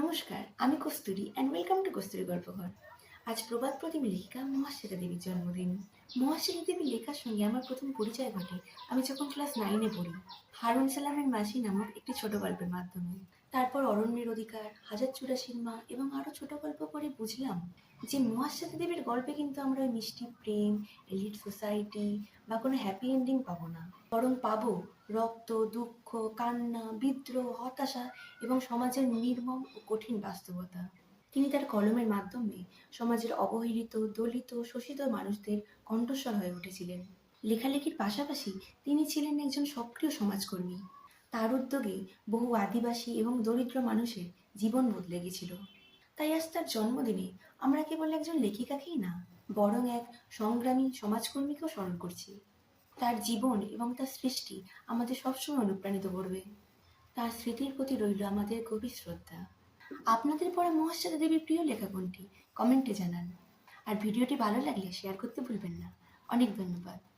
নমস্কার, আমি kasuri and welcome to kasuri গল্পঘর। আজ প্রবাদ প্রতিম লেখিকা মহাশ্বেতা দেবীর জন্মদিন। মহাশ্বেতা দেবীর লেখার সঙ্গে আমার প্রথম পরিচয় ঘটে আমি যখন ক্লাস নাইনে পড়ি। হারুন সালামের মাসি নামক একটি ছোট গল্পের মাধ্যমে। তারপর অরণ্যের অধিকার, হাজার চুরাশির মা এবং আরও ছোট গল্প পড়ে বুঝলাম যে মহাশ্বেতা দেবীর গল্পে কিন্তু আমরা ওই মিষ্টি প্রেম এলিট সোসাইটি বা কোনো হ্যাপি এন্ডিং পাবো না। বরং পাবো রক্ত, দুঃখ, কান্না, বিদ্রোহ, হতাশা এবং সমাজের নির্মম ও কঠিন বাস্তবতা। তিনি তার কলমের মাধ্যমে সমাজের অবহেলিত, দলিত, শোষিত মানুষদের কণ্ঠস্বর হয়ে উঠেছিলেন। লেখালেখির পাশাপাশি তিনি ছিলেন একজন সক্রিয় সমাজকর্মী। তার উদ্যোগে বহু আদিবাসী এবং দরিদ্র মানুষের জীবন বদলে গেছিল। তাই আজ তার জন্মদিনে আমরা কেবল একজন লেখিকাকেই না, বরং এক সংগ্রামী সমাজকর্মীকেও স্মরণ করছি। তার জীবন এবং তার সৃষ্টি আমাদের সবসময় অনুপ্রাণিত করবে। তার স্মৃতির প্রতি রইল আমাদের গভীর শ্রদ্ধা। আপনাদের পড়া মহাশ্বেতা দেবীর প্রিয় লেখা কোনটি? কমেন্টে জানান। আর ভিডিওটি ভালো লাগলে শেয়ার করতে ভুলবেন না। অনেক ধন্যবাদ।